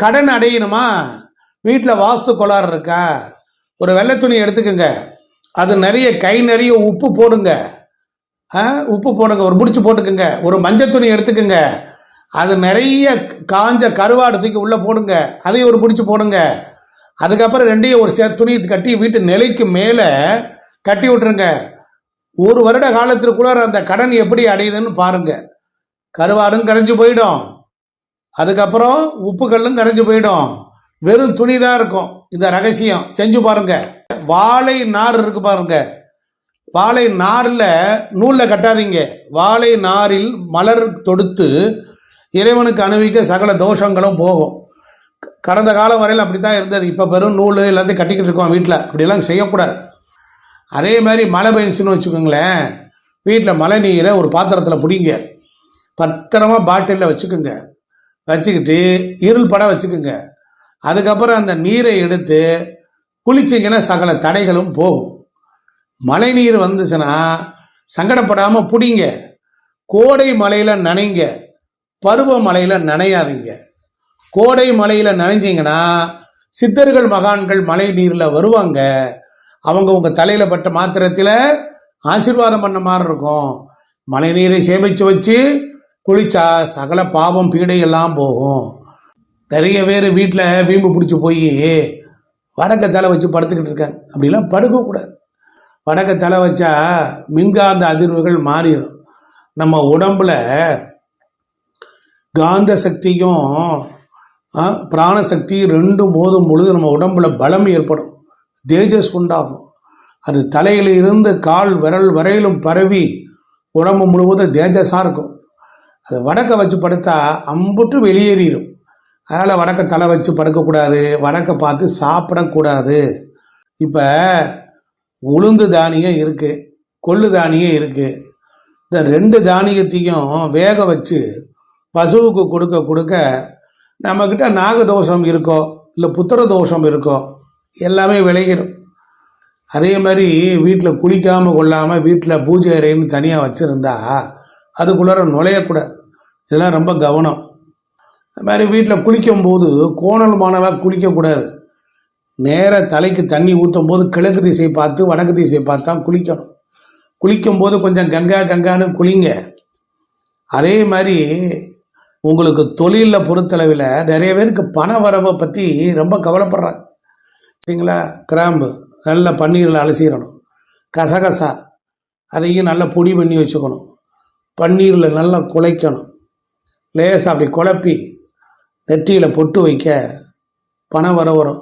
கடன் அடையணுமா? வீட்டில் வாஸ்து கோளாறு இருக்கா? ஒரு வெள்ளை துணி எடுத்துக்கோங்க. அது நிறைய கை நிறைய உப்பு போடுங்க. ஆ உப்பு போடுங்க. ஒரு முடிச்சு போட்டுக்கோங்க. ஒரு மஞ்சள் துணி எடுத்துக்கோங்க. அது நிறைய காஞ்ச கருவாடு தூக்கி உள்ளே போடுங்க. அதையும் ஒரு பிடிச்சி போடுங்க. அதுக்கப்புறம் ரெண்டையும் ஒரு சே துணி கட்டி வீட்டு நிலைக்கு மேலே கட்டி விட்டுருங்க. ஒரு வருட காலத்திற்குள்ளார அந்த கடன் எப்படி அடையுதுன்னு பாருங்கள் கருவாடும் கரைஞ்சு போயிடும். அதுக்கப்புறம் உப்பு கல்லும் கரைஞ்சு போயிடும். வெறும் துணி தான் இருக்கும். இந்த ரகசியம். செஞ்சு பாருங்க. வாழை நார் இருக்கு பாருங்க. வாழை நாரில் நூலில் கட்டாதீங்க. வாழை நாரில் மலர் தொடுத்து இறைவனுக்கு அணிவிக்க சகல தோஷங்களும் போகும். க- கடந்த காலம் வரையில் அப்படி தான் இருந்தது. இப்போ பெரும் நூல் எல்லாத்தையும் கட்டிக்கிட்டு இருக்கோம் வீட்டில் அப்படிலாம் செய்யக்கூடாது. அதே மாதிரி மழை பெஞ்சுன்னு வச்சுக்கோங்களேன். வீட்டில் மழை நீரை ஒரு பாத்திரத்தில் பிடிங்க. பத்திரமா பாட்டிலில் வச்சுக்கோங்க. வச்சுக்கிட்டு இருள் படம் வச்சுக்கோங்க. அதுக்கப்புறம் அந்த நீரை எடுத்து குளிச்சிங்கன்னா சகல தடைகளும் போகும். மழை நீர் வந்துச்சுன்னா சங்கடப்படாமல் பிடிங்க. கோடை மலையில் நனைங்க. பருவ மலையில் நனையாதீங்க. கோடை மலையில் நனைஞ்சிங்கன்னா சித்தர்கள் மகான்கள் மழை நீரில் வருவாங்க. அவங்க உங்கள் தலையில் பட்ட மாத்திரத்தில் ஆசீர்வாதம் பண்ண மாதிரி இருக்கும். மழை நீரை சேமித்து வச்சு குளிச்சா சகல பாவம் பீடை எல்லாம் போகும். நிறைய பேர் வீட்டில் வீம்பு பிடிச்சி போய் வடக்க தலை வச்சு படுத்துக்கிட்டு இருக்காங்க. அப்படிலாம் படுக்கக்கூடாது வடக்க தலை வச்சா மின்காந்த அதிர்வுகள் மாறிடும். நம்ம உடம்புல காந்த சக்தியும் பிராணசக்தி பிராண சக்தி ரெண்டும் மோதும் பொழுது நம்ம உடம்புல பலம் ஏற்படும். தேஜஸ் உண்டாகும். அது தலையிலிருந்து கால் விரல் வரையிலும் பரவி உடம்பு முழுவதும் தேஜஸாக இருக்கும். அது வடக்கை வச்சு படுத்தா அம்புட்டு வெளியேறிடும் அதனால் வடக்க தலை வச்சு படுக்கக்கூடாது வடக்க பார்த்து சாப்பிடக்கூடாது. இப்போ உளுந்து தானியம் இருக்குது கொள்ளு தானியம் இருக்குது இந்த ரெண்டு தானியத்தையும் வேக வச்சு பசுவுக்கு கொடுக்க கொடுக்க நம்மக்கிட்ட நாகதோஷம் இருக்கோ இல்லை புத்திர தோஷம் இருக்கோ எல்லாமே விளையிடும் அதே மாதிரி வீட்டில் குளிக்காமல் கொள்ளாமல் வீட்டில் பூஜை அறைன்னு தனியாக வச்சுருந்தா அதுக்குள்ளார நுழையக்கூடாது. இதெல்லாம் ரொம்ப கவனம். அது மாதிரி வீட்டில் குளிக்கும்போது கோணல் மாணவாக குளிக்கக்கூடாது. நேராக தலைக்கு தண்ணி ஊற்றும் போது கிழக்கு திசை பார்த்து வடக்கு திசை பார்த்து தான் குளிக்கணும். குளிக்கும்போது கொஞ்சம் கங்கா கங்கான்னு குளிங்க. அதே மாதிரி உங்களுக்கு தொழிலில் பொறுத்தளவில் நிறைய பேருக்கு பண வரவை பற்றி ரொம்ப கவலைப்படுறாங்க. சரிங்களா? கிராம்பு நல்ல பன்னீரில் அலசிடணும். கசகசா அதையும் நல்லா பொடி பண்ணி வச்சுக்கணும். பன்னீரில் நல்லா குழைக்கணும். லேசாக அப்படி குழப்பி நெற்றியில் பொட்டு வைக்க பணம் வர வரும்